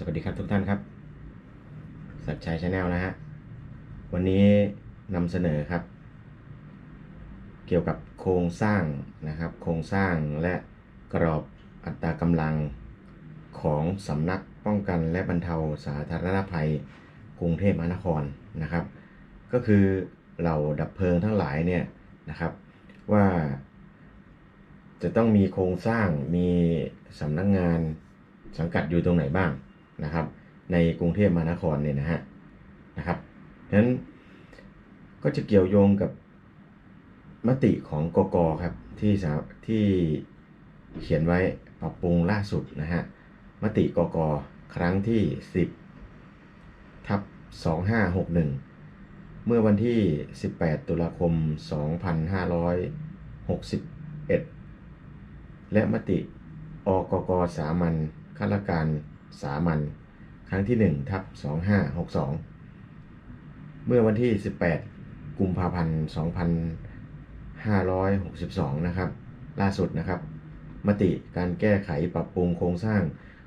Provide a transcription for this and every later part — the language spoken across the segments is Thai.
สวัสดีครับทุกท่านครับ สัจชัยชาแนลนะฮะ วันนี้นำเสนอครับ เกี่ยวกับโครงสร้างนะครับ โครงสร้างและกรอบอัตรากำลังของสำนักป้องกันและบรรเทาสาธารณภัยกรุงเทพมหานครนะครับ ก็คือเหล่าดับเพลิงทั้งหลายเนี่ยนะครับว่า จะต้องมีโครงสร้างมีสำนักงานสังกัดอยู่ตรงไหนบ้าง นะครับ ในกรุงเทพมหานครเนี่ยนะฮะนะครับฉะนั้นก็จะเกี่ยวโยงกับมติของกกครับที่ที่เขียนไว้ปรับปรุงล่าสุดนะฮะมติกกครั้งที่ 10ทับ2561 เมื่อวันที่ 18 ตุลาคม 2561 และมติอกกสามัญข้าราชการ สามัญครั้งที่ 1 ทับ 2562 เมื่อวันที่ 18 กุมภาพันธ์ 2562 นะครับ ล่าสุดนะครับ มติการแก้ไขปรับปรุงโครงสร้าง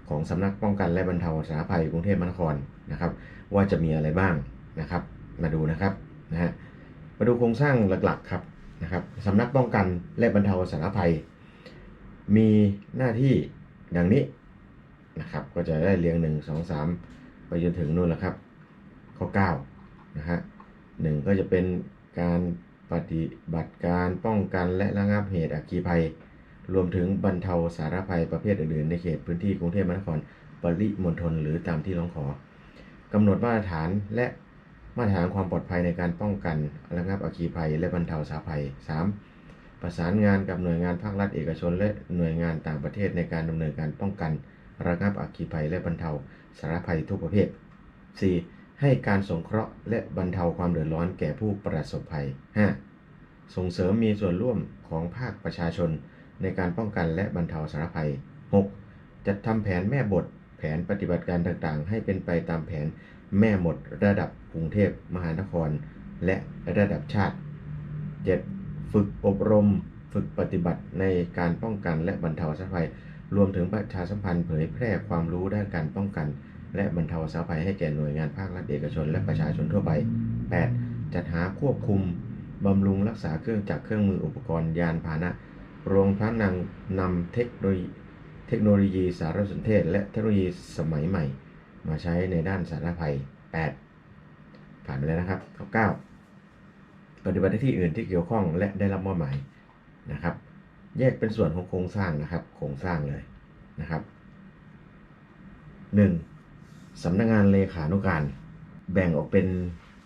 ของสำนักป้องกันและบรรเทาสาธารณภัยกรุงเทพมหานครนะครับ ว่าจะมีอะไรบ้างนะครับ มาดูนะครับนะฮะมาดูโครงสร้างหลักๆครับนะครับสำนักป้องกันและบรรเทาสาธารณภัย มีหน้าที่ดังนี้ นะครับ ก็จะได้เรียง 1 2 3 ไปจนถึงนู่นแหละครับ ข้อ9นะฮะหนึ่งก็จะเป็นการปฏิบัติการป้องกันและระงับเหตุอัคคีภัย รวมถึงบรรเทาสารภัยประเภทอื่นๆ ในเขตพื้นที่กรุงเทพมหานครปริมณฑลหรือตามที่ร้องขอกำหนดมาตรฐานและมาตรฐานความปลอดภัยในการป้องกันระงับอัคคีภัย และบรรเทาสารภัย 3. ประสานงานกับหน่วยงานภาครัฐเอกชน และหน่วยงานต่างประเทศในการดำเนินการป้องกัน ระงับอัคคีภัยและบรรเทาสารภัยทุกประเภท 4. ให้การสงเคราะห์และบรรเทาความเดือดร้อนแก่ผู้ประสบภัย 5. ส่งเสริมมีส่วนร่วมของภาคประชาชน ในการป้องกันและบรรเทาสารภัย 6. จัดทำแผนแม่บท แผนปฏิบัติการต่างๆ ให้เป็นไปตามแผนแม่หมดระดับกรุงเทพมหานคร และระดับชาติ 7. ฝึกอบรม ฝึกปฏิบัติในการป้องกันและบรรเทาสารภัย รวมถึงประชาสัมพันธ์เผยแพร่ความรู้ด้านการป้องกัน และบรรเทาสาธารณภัยให้แก่หน่วยงานภาครัฐเอกชน และประชาชนทั่วไป 8. จัดหาควบคุมบำรุงรักษาเครื่องจักรเครื่องมืออุปกรณ์ยานพาหนะรวมทั้งนำนำเทคโนโลยีเทคโนโลยีสารสนเทศ และเทคโนโลยีสมัยใหม่ มาใช้ในด้านสาธารณภัย 8 ผ่านไปแล้วนะครับข้อ9ปฏิบัติหน้าที่อื่นที่เกี่ยวข้องและได้รับมอบหมายนะครับ แยกเป็นส่วนของโครงสร้างนะครับ โครงสร้างเลยนะครับ 1. สำนักงานเลขานุการ แบ่งออกเป็น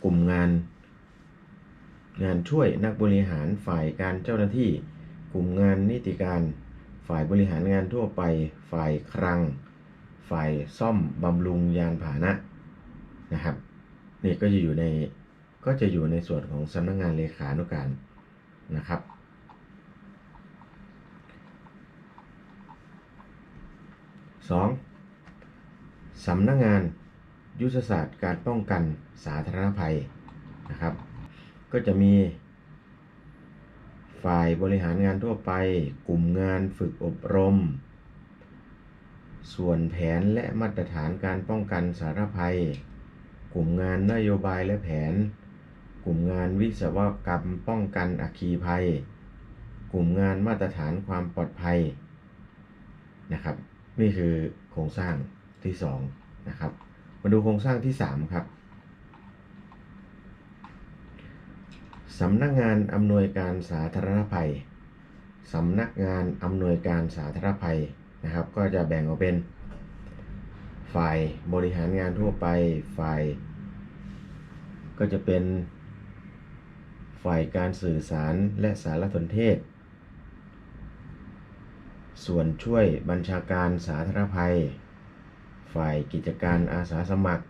กลุ่มงาน งานช่วยนักบริหารฝ่ายการเจ้าหน้าที่ กลุ่มงานนิติการ ฝ่ายบริหารงานทั่วไป ฝ่ายคลัง ฝ่ายซ่อมบำรุงยานพาหนะนะครับนี่ก็จะอยู่ในก็จะอยู่ในส่วนของสำนักงานเลขานุการนะครับ 2. สำนักงานยุทธศาสตร์การป้องกันสาธารณภัยนะครับ ก็จะมีฝ่ายบริหารงานทั่วไป กลุ่มงานฝึกอบรม ส่วนแผนและมาตรฐานการป้องกันสาธารณภัย กลุ่มงานนโยบายและแผน กลุ่มงานวิศวกรรมป้องกันอัคคีภัย กลุ่มงานมาตรฐานความปลอดภัยนะครับ นี่คือโครงสร้างที่2นะครับ มาดูโครงสร้างที่3ครับสำนักงานอำนวยการสาธารณภัยสำนักงานอำนวยการสาธารณภัยนะครับ ก็จะแบ่งออกเป็น ฝ่ายบริหารงานทั่วไปฝ่าย ก็จะเป็น ฝ่ายการสื่อสารและสารสนเทศ ส่วนช่วยบัญชาการสาธารณภัย ฝ่ายกิจการอาสาสมัคร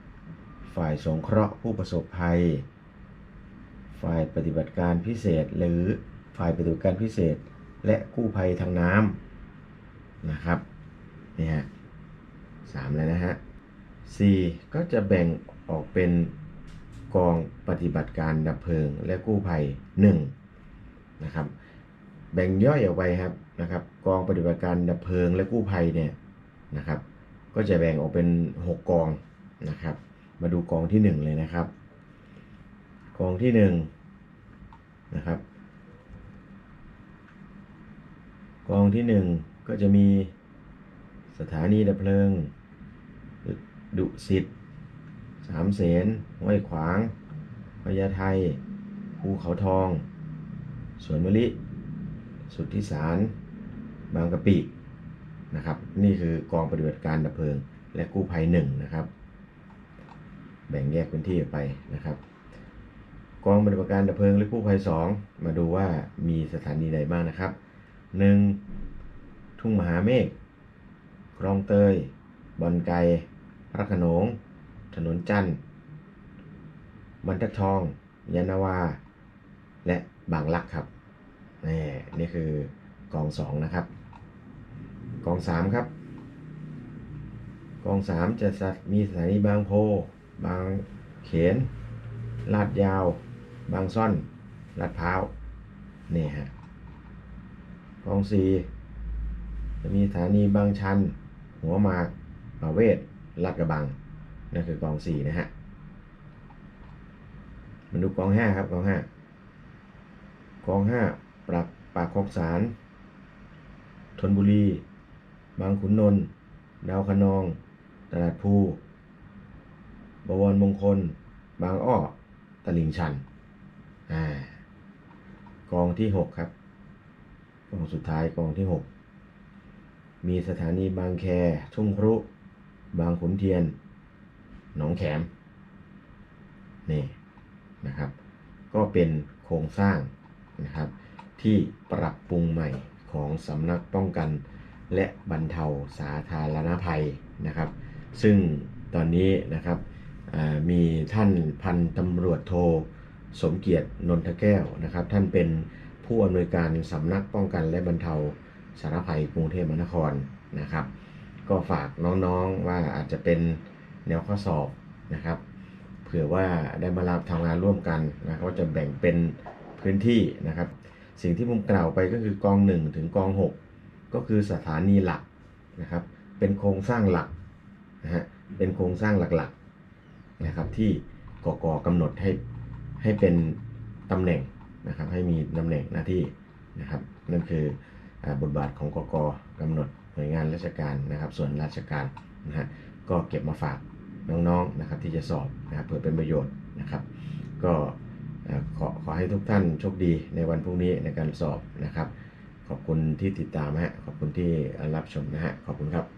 ฝ่ายสงเคราะห์ผู้ประสบภัย ฝ่ายปฏิบัติการพิเศษ หรือฝ่ายปฏิบัติการพิเศษ และกู้ภัยทางน้ำนะครับนี่ฮะสามแล้วนะฮะสี่ก็จะแบ่งออกเป็นกองปฏิบัติการดับเพลิงและกู้ภัยหนึ่งนะครับ แบ่งย่อยออกไปครับนะครับ กองปฏิบัติการดับเพลิงและกู้ภัยเนี่ยนะครับ ก็จะแบ่งออกเป็น 6 กองนะครับ มาดูกองที่ 1 เลยนะครับ กองที่1นะครับ กองที่ 1 ก็จะมีสถานีดับเพลิง ดุสิตสามเสนห้วยขวางพญาไทภูเขาทอง สวนมะลิ สุทธิสาร บางกะปินะครับนี่คือกองปฏิบัติการดับเพลิง และกู้ภัยหนึ่งนะครับ แบ่งแยกพื้นที่ไปนะครับ กองปฏิบัติการดับเพลิงและกู้ภัยสองมาดูว่ามีสถานีใดบ้างนะครับหนึ่งทุ่งมหาเมฆคลองเตยบอนไกพระขนง ถนนจันทร์บรรทัดทอง ยานาวา และบางลักครับ นี่นี่คือกองสองนะครับ กองสามครับ กองสามจะสัตมีสถานีบางโพ บางเขน ลาดยาว บางซ่อน ลาดพร้าวนี่ฮะกองสี่จะมีสถานีบางชัน หัวมากประเวศลาดกระบังนั่นคือกองสี่นะฮะมาดูกองห้าครับกองห้ากองห้า ปรับปากคลองสารธนบุรี บางขุนนนท์ดาวคะนอง ตลาดภูบวรมงคล บางอ้อ ตลิ่งชัน อ่า กองที่หกครับ กองสุดท้ายกองที่หกมีสถานีบางแค ทุ่งครุ บางขุนเทียน หนองแขม นี่นะครับ ก็เป็นโครงสร้างนะครับ ที่ปรับปรุงใหม่ของสำนักป้องกัน และบรรเทาสาธารณภัยนะครับ ซึ่งตอนนี้นะครับมีท่านพันตำรวจโทสมเกียรตินนทแก้วนะครับ ท่านเป็นผู้อำนวยการสำนักป้องกันและบรรเทาสาธารณภัยกรุงเทพมหานครนะครับ ก็ฝากน้องๆว่าอาจจะเป็นแนวข้อสอบนะครับเผื่อว่าได้มารับทำงานร่วมกันนะครับก็จะแบ่งเป็นพื้นที่นะครับ สิ่งที่ผมกล่าวไปก็คือกอง 1 ถึงกอง 6 ก็คือสถานีหลักนะครับ เป็นโครงสร้างหลักนะฮะเป็นโครงสร้างหลักๆนะครับ ที่กกกำหนดให้ให้เป็นตำแหน่งนะครับ ให้มีตำแหน่งหน้าที่นะครับ นั่นคืออบทบาทของกกกำหนดหน่วยงานราชการนะครับ ส่วนราชการนะฮะก็เก็บมาฝากน้องๆนะครับที่จะสอบนะครับเพื่อเป็นประโยชน์นะครับ ก็ ขอขอให้ทุกท่านโชคดีในวันพรุ่งนี้ในการสอบนะครับ ขอบคุณที่ติดตามฮะขอบคุณที่รับชมนะฮะขอบคุณครับ